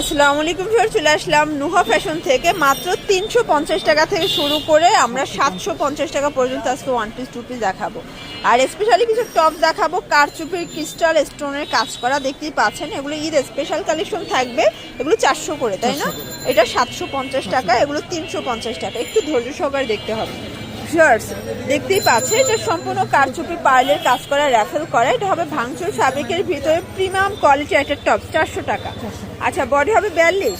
আসসালামু আলাইকুম স্যার চলে আসলাম নুহা ফ্যাশন থেকে। মাত্র তিনশো পঞ্চাশ টাকা থেকে শুরু করে আমরা সাতশো পঞ্চাশ টাকা পর্যন্ত আজকে ওয়ান পিস টু পিস দেখাবো। আর স্পেশালি কিছু টপ দেখাবো কারচুপির ক্রিস্টাল স্টোনের কাজ করা দেখতেই পাচ্ছেন এগুলো ঈদ স্পেশাল কালেকশন থাকবে এগুলো চারশো করে তাই না? এটা সাতশো পঞ্চাশ টাকা এগুলো তিনশো পঞ্চাশ টাকা একটু ধৈর্য সহকারে দেখতে হবে। শার্টস দেখতেই পাচ্ছে এটা সম্পূর্ণ কারচুপি পার্লের কাজ করা র্যাফেল করা। এটা হবে ভাঙচুর ফ্যাব্রিকের ভিতরে প্রিমিয়াম কোয়ালিটি একটা টপ চারশো টাকা। আচ্ছা বডি হবে বিয়াল্লিশ?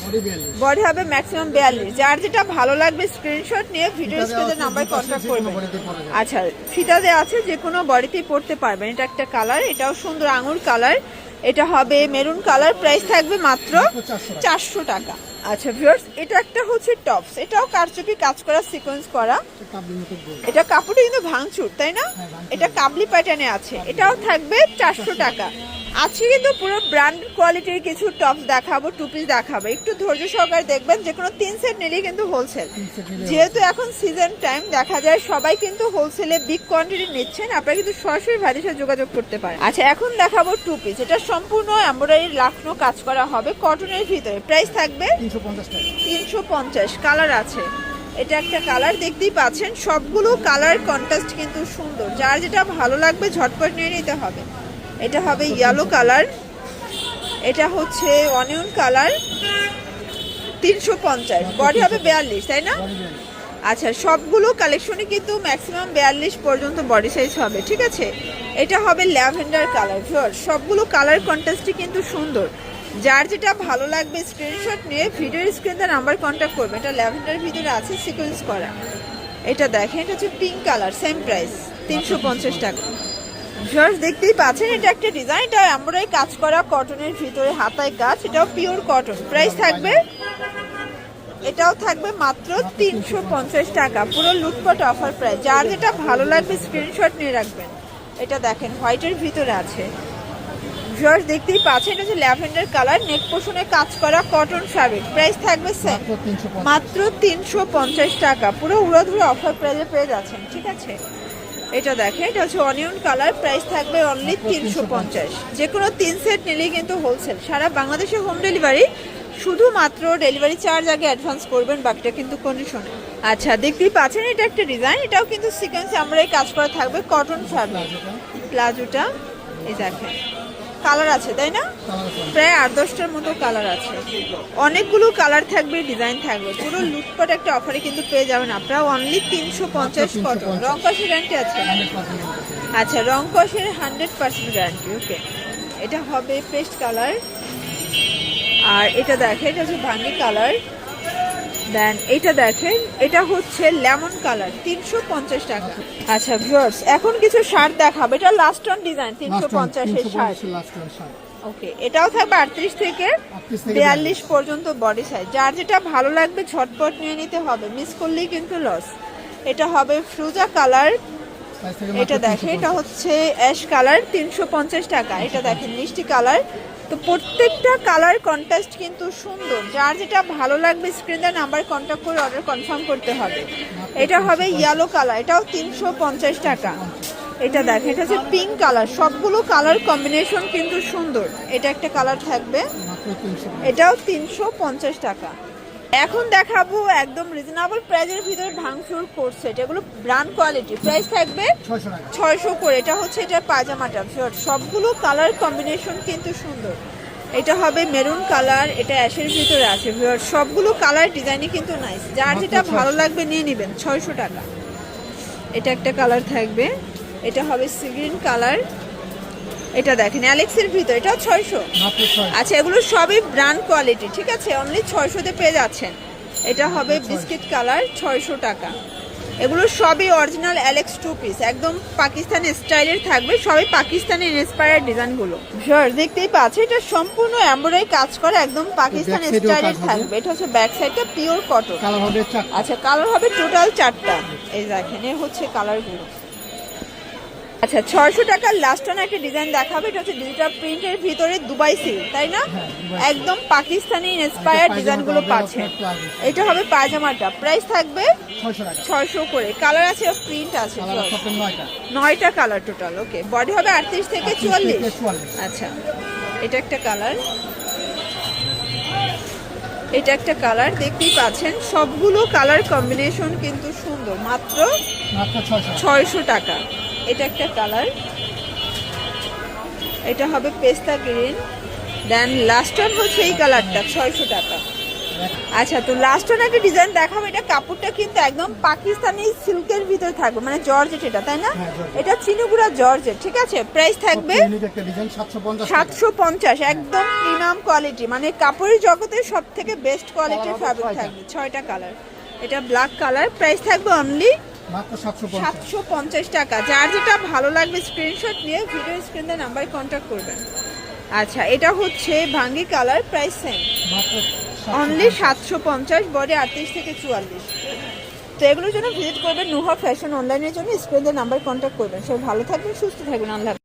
বডি হবে ম্যাক্সিমাম বিয়াল্লিশ। যার যেটা ভালো লাগবে স্ক্রিনশট নিয়ে ভিডিও স্ক্রিনের নাম্বার কন্ট্যাক্ট করবেন। আচ্ছা ফিতা দেওয়া আছে যে কোনো বডিতেই পড়তে পারবেন। এটা একটা কালার এটাও সুন্দর আঙুর কালার এটা হবে মেরুন কালার প্রাইস থাকবে মাত্র চারশো টাকা। আচ্ছা ভিউয়ার্স এটা একটা হচ্ছে টপস এটাও কারচুপি কাজ করা সিকোয়েন্স করা। এটা কাপড়টা কিন্তু ভাঙচুর তাই না? এটা কাবলি প্যাটার্নে আছে। এটাও থাকবে চারশো টাকা। আজকে কিন্তু পুরো ব্র্যান্ড কোয়ালিটির কিছু টপস দেখাবো টু পিস দেখাবো। একটু ধৈর্য সহকারে দেখবেন যে কোনো তিন সেট নিলেই কিন্তু হোলসেল যেহেতু এখন সিজন টাইম দেখা যায় সবাই কিন্তু হোলসেলে বিগ কোয়ান্টিটি নিচ্ছেন আপনারা কিন্তু সরাসরি ভাইদের সাথে যোগাযোগ করতে পারেন। আচ্ছা এখন দেখাবো টু পিস এটা সম্পূর্ণ এমব্রয়ডারি লাখনো কাজ করা হবে কটনের ভিতরে। প্রাইস থাকবে তিনশো পঞ্চাশ তিনশো পঞ্চাশ। কালার আছে। এটা একটা কালার দেখতেই পাচ্ছেন। সবগুলো কালার কন্ট্রাস্ট কিন্তু সুন্দর। যার যেটা ভালো লাগবে ঝটপট নিয়ে নিতে হবে। এটা হবে ইয়েলো কালার এটা হচ্ছে অনিয়ন কালার তিনশো পঞ্চাশ। বডি হবে বিয়াল্লিশ, তাই না? আচ্ছা সবগুলো কালেকশনে কিন্তু ম্যাক্সিমাম বিয়াল্লিশ পর্যন্ত বডি সাইজ হবে, ঠিক আছে? এটা হবে ল্যাভেন্ডার কালার ভিওর সবগুলো কালার কন্ট্রাস্টই কিন্তু সুন্দর। যার যেটা ভালো লাগবে স্ক্রিনশট নিয়ে ভিডিওর স্ক্রিনে নাম্বার কন্ট্যাক্ট করবে। এটা ল্যাভেন্ডার ভিতরে আছে সিকোয়েন্স করা। এটা দেখেন, এটা হচ্ছে পিঙ্ক কালার সেম প্রাইস তিনশো পঞ্চাশ টাকা। ভিউয়ার্স দেখতেই পাচ্ছেন এটা একটা ডিজাইন এটা এমব্রয়ডারি কাজ করা কটনের ভিতরে হাতায় কাজ এটাও পিওর কটন প্রাইস থাকবে এটাও থাকবে মাত্র তিনশো পঞ্চাশ টাকা। পুরো লুটপাট অফার প্রাইস যার যেটা ভালো লাগবে স্ক্রিনশট নিয়ে রাখবেন। এটা দেখেন হোয়াইটের ভিতরে আছে। ভিউয়ার্স দেখতেই পাচ্ছেন এটা হচ্ছে ল্যাভেন্ডার কালার নেক পোষণে কাজ করা কটন ফ্যাব্রিক প্রাইস থাকবে সেম মাত্র তিনশো পঞ্চাশ। মাত্র তিনশো পঞ্চাশ টাকা। পুরো উড়াধুরা অফার প্রাইসে পেয়ে যাচ্ছেন ঠিক আছে? এটা দেখে, এটা হচ্ছে অনিয়ন কালার প্রাইস থাকবে অনলি তিনশো পঞ্চাশ। যে কোনো তিন সেট নিলেই কিন্তু হোলসেল সারা বাংলাদেশে হোম ডেলিভারি শুধুমাত্র ডেলিভারি চার্জ আগে অ্যাডভান্স করবেন, বাকিটা কিন্তু কন্ডিশনে আচ্ছা দেখতেই পাচ্ছেন, এটা একটা ডিজাইন এটাও কিন্তু সিকোয়েন্স আমরা এই কাজ করা থাকবে কটন ফ্যাব্রিক প্লাজোটা, এই দেখেন। কালার আছে তাই না? প্রায় আট দশটার মতো কালার আছে। অনেকগুলো কালার থাকবে ডিজাইন থাকবে। পুরো লুটপাট একটা অফারে কিন্তু পেয়ে যাবেন আপনারা। অনলি তিনশো পঞ্চাশ কত রং কষের গ্যারান্টি আছে? আচ্ছা রং কষের হান্ড্রেড পার্সেন্ট গ্যারান্টি ওকে এটা হবে পেস্ট কালার। আর এটা দেখেন এটা হচ্ছে ভাঙ্গি কালার। দেন এটা দেখেন এটা হচ্ছে লেমন কালার তিনশো পঞ্চাশ টাকা। আচ্ছা ভিউয়ার্স এখন কিছু শার্ট দেখাবো। এটা লাস্ট অন ডিজাইন তিনশো পঞ্চাশের শার্ট। ওকে এটাও থাকবে আটত্রিশ থেকে 38 থেকে বিয়াল্লিশ। পর্যন্ত বডি সাইজ যার যেটা ভালো লাগবে ঝটপট নিয়ে নিতে হবে। মিস করলেই কিন্তু লস এটা হবে ফ্রুজা কালার এটা দেখে এটা হচ্ছে অ্যাশ কালার তিনশো পঞ্চাশ টাকা। এটা দেখেন মিষ্টি কালার তো প্রত্যেকটা কালার কন্ট্রাস্ট কিন্তু সুন্দর। যার যেটা ভালো লাগবে স্ক্রিনে নাম্বার কন্ট্যাক্ট করে অর্ডার কনফার্ম করতে হবে। এটা হবে ইয়েলো কালার এটাও তিনশো পঞ্চাশ টাকা। এটা দেখ, এটা হচ্ছে পিঙ্ক কালার সবগুলো কালার কম্বিনেশন কিন্তু সুন্দর। এটা একটা কালার থাকবে। এটাও তিনশো পঞ্চাশ টাকা। এখন দেখাবো একদম রিজনেবল প্রাইজের ভিতরে ভাঙচুর করছে। এটা এগুলো ব্র্যান্ড কোয়ালিটি প্রাইস থাকবে ছয়শো করে। এটা হচ্ছে এটা পায়জামাটা শর্ট সবগুলো কালার কম্বিনেশন কিন্তু সুন্দর। এটা হবে মেরুন কালার এটা অ্যাশের ভিতরে আছে ভিউয়ার সবগুলো কালার ডিজাইনই কিন্তু নাইস যার যেটা ভালো লাগবে নিয়ে নেবেন। ছয়শো টাকা। এটা একটা কালার থাকবে। এটা হবে সিগ্রিন কালার এটা দেখেন অ্যালেক্সের ভিতর এটা ছয়শো। আচ্ছা এগুলো সবই ব্র্যান্ড কোয়ালিটি ঠিক আছে? অনলি ছয়শোতে পেয়ে যাচ্ছেন। এটা হবে বিস্কিট কালার ছয়শো টাকা। এগুলো সবই অরিজিনাল অ্যালেক্স টু পিস একদম পাকিস্তানি স্টাইলের থাকবে সবই পাকিস্তানি ইন্সপায়ার ডিজাইনগুলো স্যার দেখতেই পাচ্ছি এটা সম্পূর্ণ এমব্রয়ডারি কাজ করা একদম পাকিস্তানি স্টাইলের থাকবে। এটা হচ্ছে ব্যাক সাইডটা পিওর কটন আচ্ছা কালার হবে টোটাল চারটা। এই দেখেন এ হচ্ছে কালারগুলো আচ্ছা ছয়শো টাকার লাস্ট অন একটা ডিজাইন দেখাবে। এটা হচ্ছে ডিজিটাল প্রিন্টের ভিতরে দুবাই সিল্ক তাই না? হ্যাঁ, একদম পাকিস্তানি ইন্সপায়ার ডিজাইনগুলো হবে পাচ্ছেন। এটা হবে পায়জামাটা। প্রাইস থাকবে ছয়শো করে। কালার আছে প্রিন্ট আছে? নয়টা। কালার টোটাল ওকে বডি হবে আটত্রিশ থেকে চুয়াল্লিশ। আচ্ছা এটা একটা কালার এটা একটা কালার দেখতেই পাচ্ছেন। সবগুলো কালার কম্বিনেশন কিন্তু সুন্দর। মাত্র ছয়শো টাকা। এটা একটা কালার। এটা হবে পেস্তা গ্রিন। দেন লাস্ট ওয়ান হচ্ছে এই কালারটা ছয়শো টাকা। আচ্ছা তো লাস্ট ওয়ান একটা ডিজাইন দেখাবো। এটা কাপড়টা কিন্তু একদম পাকিস্তানি সিল্কের ভিতরে থাকবে মানে জর্জেট এটা তাই না? হ্যাঁ, এটা চিনুগুড়া জর্জেট ঠিক আছে? প্রাইস থাকবে সাতশো পঞ্চাশ একদম প্রিমিয়াম কোয়ালিটি মানে কাপড়ের জগতে সব থেকে বেস্ট কোয়ালিটির ফ্যাব্রিক থাকবে ছয়টা কালার এটা ব্ল্যাক কালার প্রাইস থাকবে অনলি সাতশো পঞ্চাশ। টাকা। যার যেটা ভালো লাগবে স্ক্রিনশট নিয়ে ভিডিও স্ক্রিনের নাম্বারে কন্ট্যাক্ট করবেন। আচ্ছা এটা হচ্ছে ভাঙ্গি কালার প্রাইস সেম অনলি সাতশো পঞ্চাশ। বডি আটত্রিশ থেকে চুয়াল্লিশ। তো এগুলোর জন্য ভিজিট করবেন নুহা ফ্যাশন অনলাইনের জন্য স্ক্রিনদের নাম্বার কন্ট্যাক্ট করবেন। সব ভালো থাকবেন সুস্থ থাকবেন আল্লাহ।